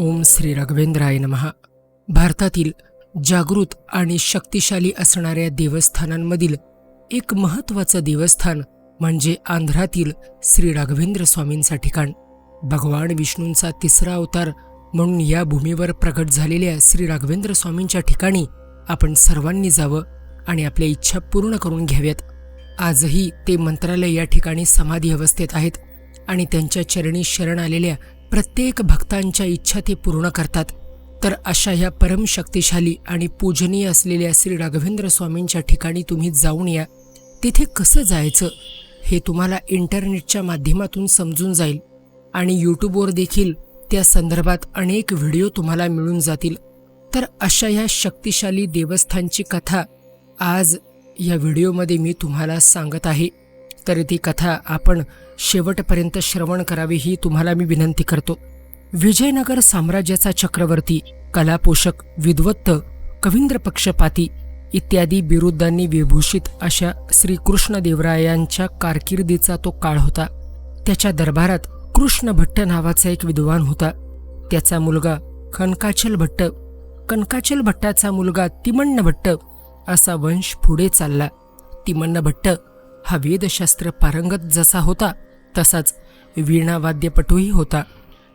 ओम श्री राघवेंद्राय नमहा भारतातील जागृत आणि शक्तिशाली असणाऱ्या देवस्थानांमधील एक महत्त्वाचं देवस्थान म्हणजे आंध्रातील श्री राघवेंद्र स्वामींचा ठिकाण. भगवान विष्णूंचा तिसरा अवतार म्हणून या भूमीवर प्रकट झालेल्या श्री राघवेंद्र स्वामींच्या ठिकाणी आपण सर्वांनी जावं आणि आपल्या इच्छा पूर्ण करून घ्याव्यात. आजही ते मंत्रालय या ठिकाणी समाधी अवस्थेत आहेत आणि त्यांच्या चरणी शरण आलेल्या प्रत्येक भक्तांच्या इच्छा ते पूर्ण करतात. तर अशा ह्या परम शक्तिशाली आणि पूजनीय असलेल्या श्री राघवेंद्र स्वामींच्या ठिकाणी तुम्ही जाऊन या. तिथे कसं जायचं हे तुम्हाला इंटरनेटच्या माध्यमातून समजून जाईल. आणि यूट्यूबवर देखील त्या संदर्भात अनेक व्हिडिओ तुम्हाला मिळून जातील. तर अशा ह्या शक्तिशाली देवस्थानची कथा आज या व्हिडिओमध्ये मी तुम्हाला सांगत आहे. तर ती कथा आपण शेवटपर्यंत श्रवण करावी ही तुम्हाला मी विनंती करतो. विजयनगर साम्राज्याचा चक्रवर्ती कलापोषक विद्वत्त कवींद्र पक्षपाती इत्यादी बिरुद्धांनी विभूषित अशा श्रीकृष्णदेवरायांच्या कारकिर्दीचा तो काळ होता. त्याच्या दरबारात कृष्ण भट्ट नावाचा एक विद्वान होता. त्याचा मुलगा कनकाचल भट्ट कनकाचल भट्टाचा मुलगा तिमण्ण भट्ट असा वंश पुढे चालला. तिमण्ण भट्ट हा वेदशास्त्र पारंगत जसा होता तसाच वीणावाद्यपटूही होता.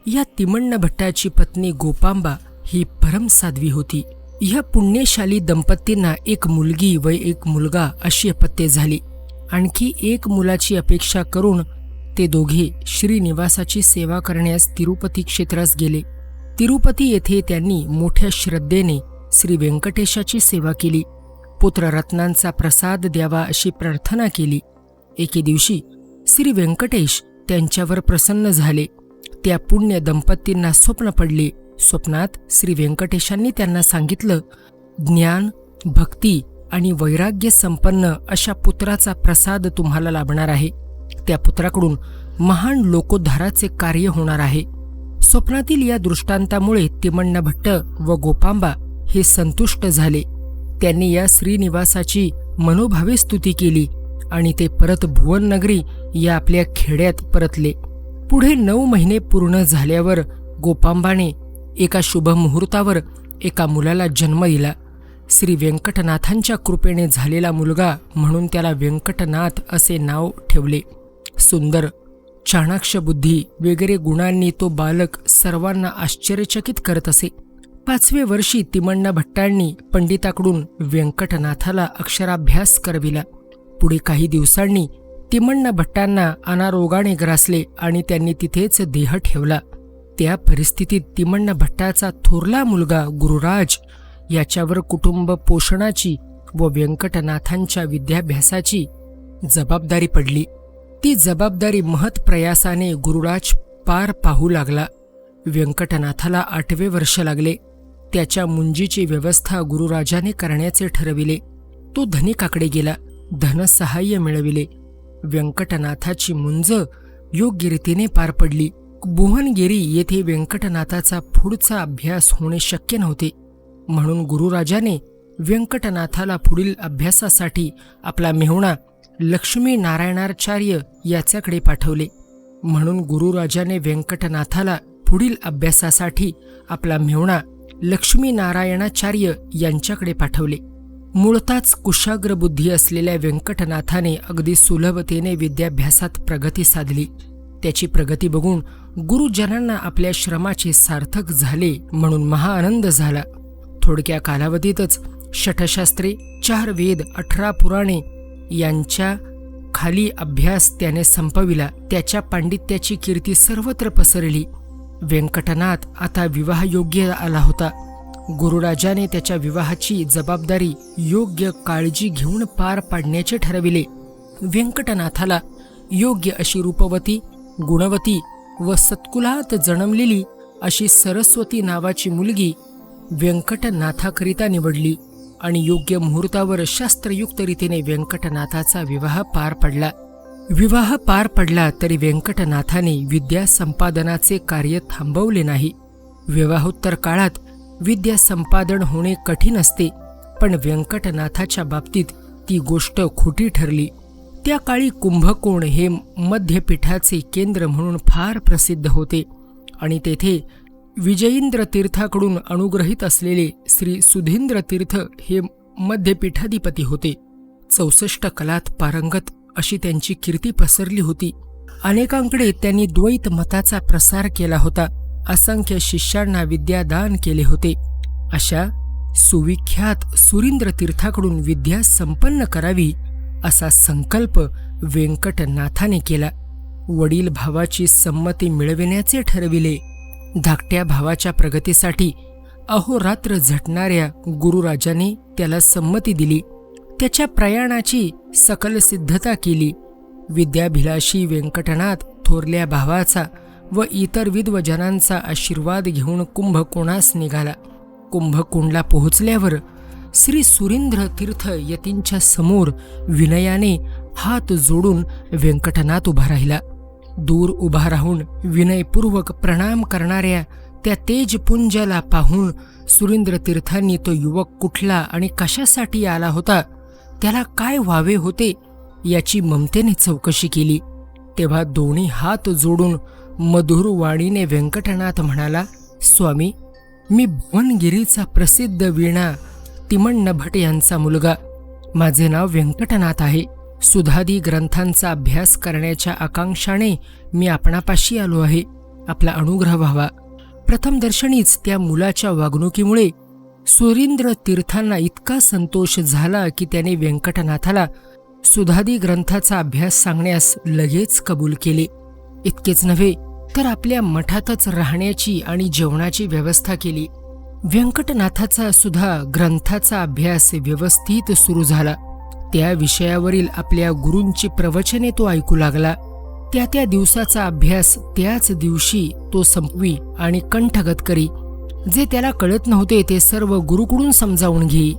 या तिमण्ण भट्टाची पत्नी गोपांबा ही परमसाध्वी होती. ह्या पुण्यशाली दंपतींना एक मुलगी व एक मुलगा अशी अपत्ये झाली. आणखी एक मुलाची अपेक्षा करून ते दोघे श्रीनिवासाची सेवा करण्यास तिरुपती क्षेत्रास गेले. तिरुपती येथे त्यांनी मोठ्या श्रद्धेने श्री व्यंकटेशाची सेवा केली. पुत्ररत्नांचा प्रसाद द्यावा अशी प्रार्थना केली. एके दिवशी श्री व्यंकटेश त्यांच्यावर प्रसन्न झाले. त्या पुण्य दंपतींना स्वप्न पडले. स्वप्नात श्री व्यंकटेशांनी त्यांना सांगितलं ज्ञान भक्ती आणि वैराग्य संपन्न अशा पुत्राचा प्रसाद तुम्हाला लाभणार आहे. त्या पुत्राकडून महान लोकोद्धाराचे कार्य होणार आहे. स्वप्नातील या दृष्टांतामुळे तिमण्णा भट्ट व गोपांबा हे संतुष्ट झाले. त्यांनी या श्रीनिवासाची मनोभावे स्तुती केली आणि ते परत भुवननगरी या आपल्या खेड्यात परतले. पुढे नऊ महिने पूर्ण झाल्यावर गोपांबाने एका शुभ मुहूर्तावर एका मुलाला जन्म दिला. श्री व्यंकटनाथांच्या कृपेने झालेला मुलगा म्हणून त्याला व्यंकटनाथ असे नाव ठेवले. सुंदर चाणाक्ष बुद्धी वगैरे गुणांनी तो बालक सर्वांना आश्चर्यचकित करत असे. पाचवे वर्षी तिमण्णा भट्टांनी पंडिताकडून व्यंकटनाथाला अक्षराभ्यास करविला. पुढे काही दिवसांनी तिमण्णा भट्टांना अनारोगाने ग्रासले आणि त्यांनी तिथेच देह ठेवला. त्या परिस्थितीत तिमण्णा भट्टाचा थोरला मुलगा गुरुराज याच्यावर कुटुंब पोषणाची व व्यंकटनाथांच्या विद्याभ्यासाची जबाबदारी पडली. ती जबाबदारी महत प्रयासाने गुरुराज पार पाहू लागला. व्यंकटनाथाला आठवे वर्ष लागले. त्याच्या मुंजीची व्यवस्था गुरुराजाने करण्याचे ठरविले. तो धनिकाकडे गेला धनसहाय्य मिळविले. व्यंकटनाथाची मुंज योग्य रीतीने पार पडली. भुवनगिरी येथे व्यंकटनाथाचा पुढचा अभ्यास होणे शक्य नव्हते. म्हणून गुरुराजाने व्यंकटनाथाला पुढील अभ्यासासाठी आपला मेहुणा लक्ष्मी नारायणाचार्य याच्याकडे पाठवले. म्हणून गुरुराजाने व्यंकटनाथाला पुढील अभ्यासासाठी आपला मेहुणा लक्ष्मीनारायणाचार्य यांच्याकडे पाठवले. मूळताच कुशाग्र बुद्धी असलेल्या व्यंकटनाथाने अगदी सुलभतेने विद्याभ्यासात प्रगती साधली. त्याची प्रगती बघून गुरुजनांना आपल्या श्रमाचे सार्थक झाले म्हणून महाआनंद झाला. थोडक्या कालावधीतच शठशास्त्रे चार वेद अठरा पुराणे यांच्या खाली अभ्यास त्याने संपविला. त्याच्या पांडित्याची कीर्ती सर्वत्र पसरली. व्यंकटनाथ आता विवाहयोग्य आला होता. गुरुराजाने त्याच्या विवाहाची जबाबदारी योग्य काळजी घेऊन पार पाडण्याचे ठरविले. व्यंकटनाथाला योग्य अशी रूपवती गुणवती व सत्कुलात जन्मलेली अशी सरस्वती नावाची मुलगी व्यंकटनाथाकरिता निवडली आणि योग्य मुहूर्तावर शास्त्रयुक्त रीतीने व्यंकटनाथाचा विवाह पार पडला. विवाह पार पडला तरी व्यंकटनाथाने विद्या संपादनाचे कार्य थांबवले नाही. विवाहोत्तर काळात विद्या संपादन होणे कठीण असते पण व्यंकटनाथाच्या बाबतीत ती गोष्ट खोटी ठरली. त्या काळी कुंभकोण हे मध्यपीठाचे केंद्र म्हणून फार प्रसिद्ध होते आणि तेथे विजयेंद्र तीर्थाकडून अनुग्रहित असलेले श्री सुधींद्र तीर्थ हे मध्यपीठाधिपती होते. चौसष्ट कलात पारंगत अशी त्यांची कीर्ती पसरली होती. अनेकांकडे त्यांनी द्वैत मताचा प्रसार केला होता. असंख्य शिष्यांना विद्यादान केले होते. अशा सुविख्यात सुरींद्र तीर्थाकडून विद्या संपन्न करावी असा संकल्प व्यंकटनाथाने केला. वडील भावाची संमती मिळविण्याचे ठरविले. धाकट्या भावाच्या प्रगतीसाठी अहोरात्र झटणाऱ्या गुरुराजाने त्याला संमती दिली. त्याच्या प्रयाणाची सकल सिद्धता केली. विद्याभिलाषी व्यंकटनाथ थोरल्या भावाचा व इतर विद्वजनांचा आशीर्वाद घेऊन कुंभकोणास निघाला. कुंभकोणला पोहोचल्यावर श्री सुरेंद्र तीर्थ यतींच्या समोर विनयाने हात जोडून व्यंकटनाथ उभा राहिला. दूर उभा राहून विनयपूर्वक प्रणाम करणाऱ्या त्या तेजपुंजाला पाहून सुरेंद्र तीर्थांनी तो युवक कुठला आणि कशासाठी आला होता त्याला काय व्हावे होते याची ममतेने चौकशी केली. तेव्हा दोन्ही हात जोडून मधुर वाणीने व्यंकटनाथ म्हणाला स्वामी मी भुवनगिरीचा प्रसिद्ध वीणा तिमण्ण भट यांचा मुलगा. माझे नाव व्यंकटनाथ आहे. सुधादी ग्रंथांचा अभ्यास करण्याच्या आकांक्षाने मी आपणापाशी आलो आहे. आपला अनुग्रह व्हावा. प्रथमदर्शनीच त्या मुलाच्या वागणुकीमुळे सुरेंद्र तीर्थांना इतका संतोष झाला की त्याने व्यंकटनाथाला सुधादी ग्रंथाचा अभ्यास सांगण्यास लगेच कबूल केले. इतकेच नव्हे तर आपल्या मठातच राहण्याची आणि जेवणाची व्यवस्था केली. व्यंकटनाथाचा सुद्धा ग्रंथाचा अभ्यास व्यवस्थित सुरू झाला. त्या विषयावरील आपल्या गुरूंची प्रवचने तो ऐकू लागला. त्या त्या दिवसाचा अभ्यास त्याच दिवशी तो संपवी आणि कंठगत करी. जे त्याला कळत नव्हते ते सर्व गुरुकडून समजावून घेई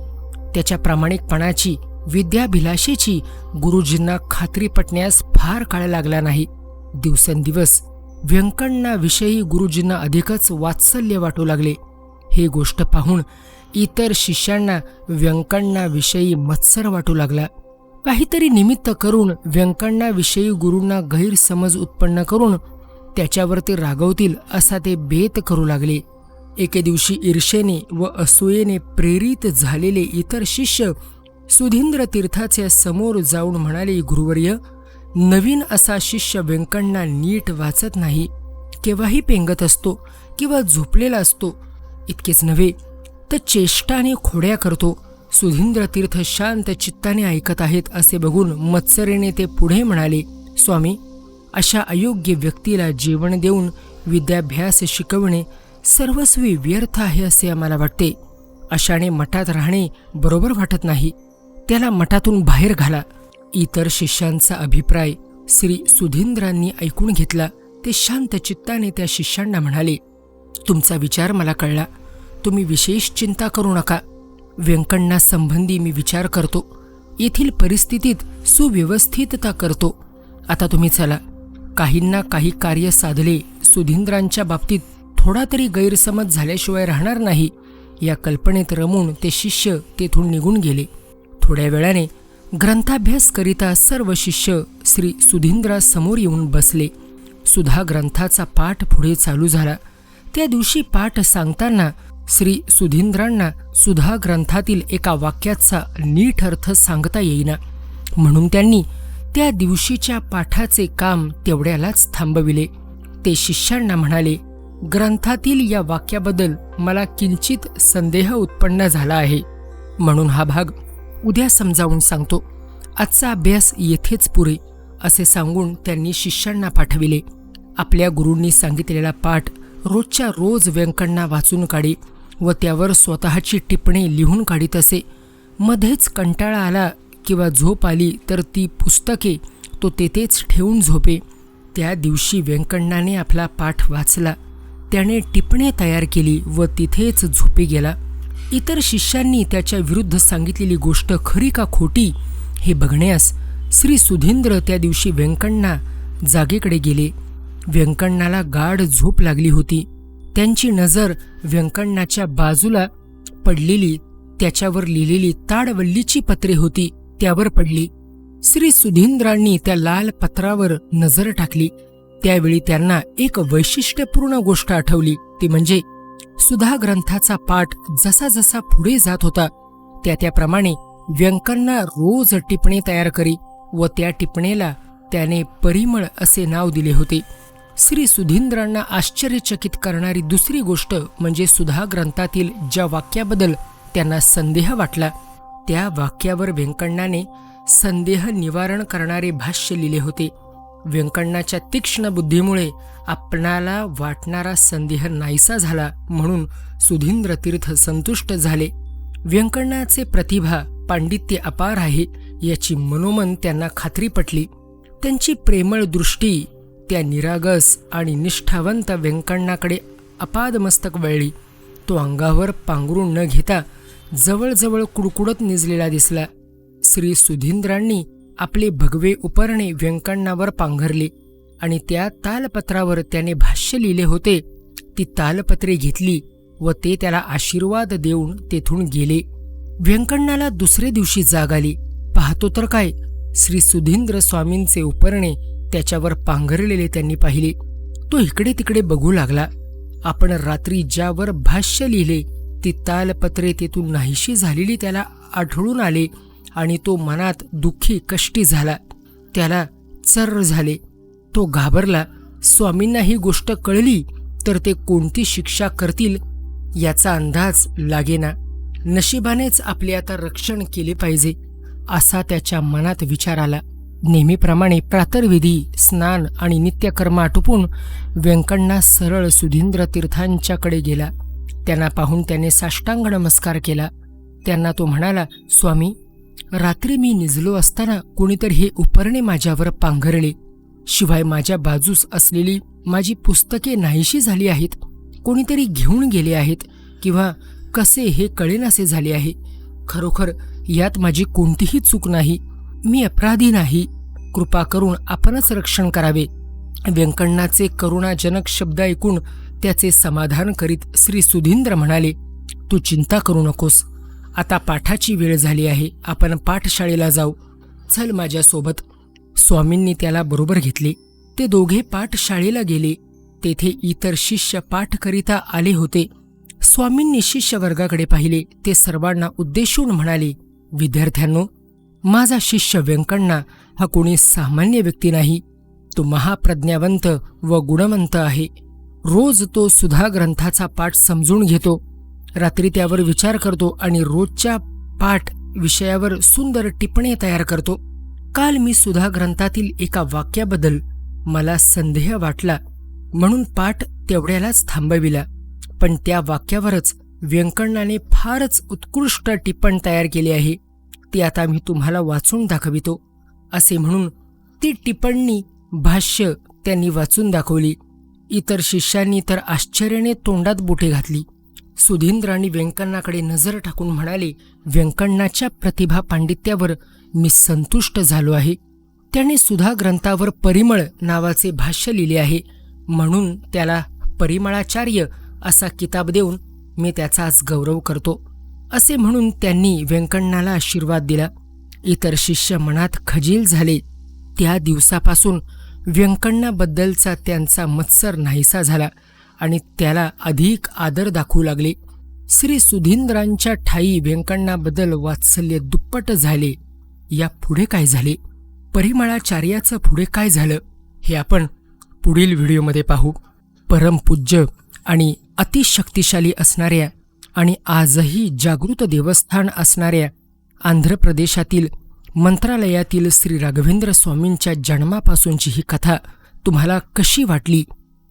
त्याच्या प्रामाणिकपणाची विद्याभिलाषेची गुरुजींना खात्री पटण्यास फार काळ लागला नाही. दिवसेंदिवस व्यंकण्णाविषयी गुरुजींना अधिकच वात्सल्य वाटू लागले. हे गोष्ट पाहून इतर शिष्यांना व्यंकण्णाविषयी मत्सर वाटू लागला. काहीतरी निमित्त करून व्यंकण्णाविषयी गुरूंना गैरसमज उत्पन्न करून त्याच्यावर ते रागवतील असा ते बेत करू लागले. एके दिवशी ईर्षेने व असूयेने प्रेरित झालेले इतर शिष्य सुधींद्र तीर्थाच्या समोर जाऊन म्हणाले गुरुवर्य नवीन असा शिष्य व्यंकण्णा नीट वाचत नाही. केव्हाही पेंगत असतो किंवा झोपलेला असतो इतकेच नव्हे तर चेष्टाने खोड्या करतो. सुधींद्र तीर्थ शांत चित्ताने ऐकत आहेत असे बघून मत्सरेने ते पुढे म्हणाले स्वामी अशा अयोग्य व्यक्तीला जेवण देऊन विद्याभ्यास शिकवणे सर्वस्वी व्यर्थ आहे असे आम्हाला वाटते. अशाने मठात राहणे बरोबर वाटत नाही. त्याला मठातून बाहेर घाला. इतर शिष्यांचा अभिप्राय श्री सुधींद्रांनी ऐकून घेतला. ते शांत चित्ताने त्या शिष्यांना म्हणाले तुमचा विचार मला कळला. तुम्ही विशेष चिंता करू नका. व्यंकण्णा संबंधी मी विचार करतो. येथील परिस्थितीत सुव्यवस्थितता करतो. आता तुम्ही चला. काहींना काही कार्य साधले सुधींद्रांच्या बाबतीत थोडा तरी गैरसमज झाल्याशिवाय राहणार नाही या कल्पनेत रमून ते शिष्य तेथून निघून गेले. थोड्या वेळाने ग्रंथाभ्यास करिता सर्व शिष्य श्री सुधींद्रासमोर येऊन बसले. सुधा ग्रंथाचा पाठ पुढे चालू झाला. त्या दिवशी पाठ सांगताना श्री सुधींद्रांना सुधा ग्रंथातील एका वाक्याचा नीट अर्थ सांगता येईना. म्हणून त्यांनी त्या दिवशीच्या पाठाचे काम तेवढ्यालाच थांबविले. ते शिष्यांना म्हणाले ग्रंथातील या वाक्याबद्दल मला किंचित संदेह उत्पन्न झाला आहे. म्हणून हा भाग उद्या समजावून सांगतो. आजचा अभ्यास येथेच पुरे असे सांगून त्यांनी शिष्यांना पाठविले. आपल्या गुरूंनी सांगितलेला पाठ रोजच्या रोज व्यंकण्णा वाचून काढे व त्यावर स्वतःची टिप्पणी लिहून काढीत असे. मध्येच कंटाळा आला किंवा झोप आली तर ती पुस्तके तो तेथेच ठेवून झोपे. त्या दिवशी व्यंकण्णाने आपला पाठ वाचला. त्याने टिपणे तयार केली व तिथेच झोपी गेला. इतर शिष्यांनी त्याच्या विरुद्ध सांगितलेली गोष्ट खरी का खोटी हे बघण्यास श्री सुधींद्र त्या दिवशी व्यंकण्णा जागेकडे गेले. व्यंकण्णाला गाढ झोप लागली होती. त्यांची नजर व्यंकण्णाच्या बाजूला पडलेली त्याच्यावर लिहिलेली ताडवल्लीची पत्रे होती त्यावर पडली. श्री सुधींद्रांनी त्या लाल पत्रावर नजर टाकली. त्यावेळी त्यांना एक वैशिष्ट्यपूर्ण गोष्ट आठवली. ती म्हणजे सुधा ग्रंथाचा पाठ जसा जसा पुढे जात होता त्या त्याप्रमाणे व्यंकण्णा रोज टिपणे तयार करी व त्या टिपणेला त्याने परिमळ असे नाव दिले होते. श्री सुधींद्रांना आश्चर्यचकित करणारी दुसरी गोष्ट म्हणजे सुधा ग्रंथातील ज्या वाक्याबद्दल त्यांना संदेह वाटला त्या वाक्यावर व्यंकण्णाने संदेह निवारण करणारे भाष्य लिहिले होते. व्यंकण्णाच्या तीक्ष्ण बुद्धीमुळे आपणाला वाटणारा संदेह नाहीसा झाला म्हणून सुधींद्र तीर्थ संतुष्ट झाले. व्यंकण्णाचे प्रतिभा पांडित्य अपार आहे याची मनोमन त्यांना खात्री पटली. त्यांची प्रेमळ दृष्टी त्या निरागस आणि निष्ठावंत व्यंकण्णाकडे अपादमस्तक वळली. तो अंगावर पांघरून न घेता जवळजवळ कुडकुडत निजलेला दिसला. श्री सुधींद्रांनी आपले भगवे उपरणे व्यंकण्णावर पांघरले आणि त्या तालपत्रावर त्याने भाष्य लिहिले होते. ती तालपत्रे घेतली व ते त्याला आशीर्वाद देऊन तेथून गेले. व्यंकण्णाला दुसरे दिवशी जाग आली. पाहतो तर काय श्री सुधींद्र स्वामींचे उपरणे त्याच्यावर पांघरलेले त्यांनी पाहिले. तो इकडे तिकडे बघू लागला. आपण रात्री ज्यावर भाष्य लिहिले ती तालपत्रे तेथून नाहीशी झालेली त्याला आढळून आले. आणि तो मनात दुःखी कष्टी झाला. त्याला चर्र झाले. तो घाबरला. स्वामींना ही गोष्ट कळली तर ते कोणती शिक्षा करतील याचा अंदाज लागेना. नशिबानेच आपले आता रक्षण केले पाहिजे असा त्याच्या मनात विचार आला. नेहमीप्रमाणे प्रातर्विधी स्नान आणि नित्यकर्म आटोपून व्यंकण्णा सरळ सुधींद्र तीर्थांच्याकडे गेला. त्यांना पाहून त्याने साष्टांग नमस्कार केला. त्यांना तो म्हणाला स्वामी रात्री मी निजलो असताना कोणीतरी हे उपरणे माझ्यावर पांघरले शिवाय माझ्या बाजूस असलेली माझी पुस्तके नाहीशी झाली आहेत. कोणीतरी घेऊन गेले आहेत किंवा कसे हे कळेनासे झाले आहे. खरोखर यात माझी कोणतीही चूक नाही. मी अपराधी नाही. कृपा करून आपणच रक्षण करावे. व्यंकण्णाचे करुणाजनक शब्द ऐकून त्याचे समाधान करीत श्री सुधींद्र म्हणाले तू चिंता करू नकोस. आता पाठाची वेळ झाली आहे. आपण पाठशाळेला जाऊ. चल माझ्यासोबत. स्वामींनी त्याला बरोबर घेतले. ते दोघे पाठशाळेला गेले. तेथे इतर शिष्य पाठकरिता आले होते. स्वामींनी शिष्यवर्गाकडे पाहिले. ते सर्वांना उद्देशून म्हणाले विद्यार्थ्यांनो माझा शिष्य व्यंकण्णा हा कोणी सामान्य व्यक्ती नाही. तो महाप्रज्ञावंत व गुणवंत आहे. रोज तो सुधा ग्रंथाचा पाठ समजून घेतो. रात्री त्यावर विचार करतो आणि रोजच्या पाठ विषयावर सुंदर टिपणे तयार करतो. काल मी सुधा ग्रंथातील एका वाक्याबद्दल मला संदेह वाटला म्हणून पाठ तेवढ्यालाच थांबविला. पण त्या वाक्यावरच व्यंकण्णाने फारच उत्कृष्ट टिप्पण तयार केले आहे. ती आता मी तुम्हाला वाचून दाखवितो असे म्हणून ती टिप्पणी भाष्य त्यांनी वाचून दाखवली. इतर शिष्यांनी तर आश्चर्याने तोंडात बोटे घातली. सुधींद्र आणि व्यंकण्णाकडे नजर टाकून म्हणाले व्यंकण्णाच्या प्रतिभा पांडित्यावर मी संतुष्ट झालो आहे. त्याने सुधा ग्रंथावर परिमळ नावाचे भाष्य लिहिले आहे. म्हणून त्याला परिमळाचार्य असा किताब देऊन मी त्याचा आज गौरव करतो. असे म्हणून त्यांनी व्यंकण्णाला आशीर्वाद दिला. इतर शिष्य मनात खजील झाले. त्या दिवसापासून व्यंकण्णाबद्दलचा त्यांचा मत्सर नाहीसा झाला. आणि त्याला अधिक आदर दाखवू लागले. श्री सुधींद्रांच्या ठाई व्यंकण्णाबद्दल वात्सल्य दुप्पट झाले. या पुढे काय झाले? परिमळाचार्याचं पुढे काय झालं? हे आपण पुढील व्हिडिओमध्ये पाहू. परमपूज्य आणि अतिशक्तिशाली असणाऱ्या आणि आजही जागृत देवस्थान असणाऱ्या आंध्र प्रदेशातील मंत्रालयातील श्री राघवेंद्र स्वामींच्या जन्मापासूनची ही कथा तुम्हाला कशी वाटली?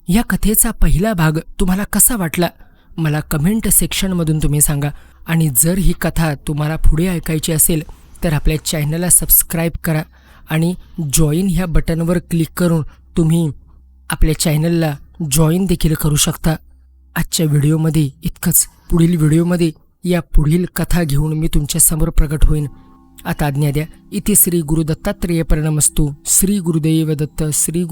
या कथेचा पहिला भाग तुम्हाला कसा वाटला? मला कमेंट सेक्शनमधून तुम्ही सांगा. आणि जर ही कथा तुम्हाला पुढे ऐकायची असेल तर आपल्या चॅनलला सबस्क्राईब करा आणि जॉईन ह्या बटनवर क्लिक करून तुम्ही आपल्या चॅनलला जॉईन देखील करू शकता. आजच्या व्हिडिओमध्ये इतकंच. पुढील व्हिडिओमध्ये या पुढील कथा घेऊन मी तुमच्यासमोर प्रकट होईन. आता आज्ञा द्या इथे श्री गुरुदत्तात्रेय प्रणमस्तू श्री गुरुदेव दत्त श्री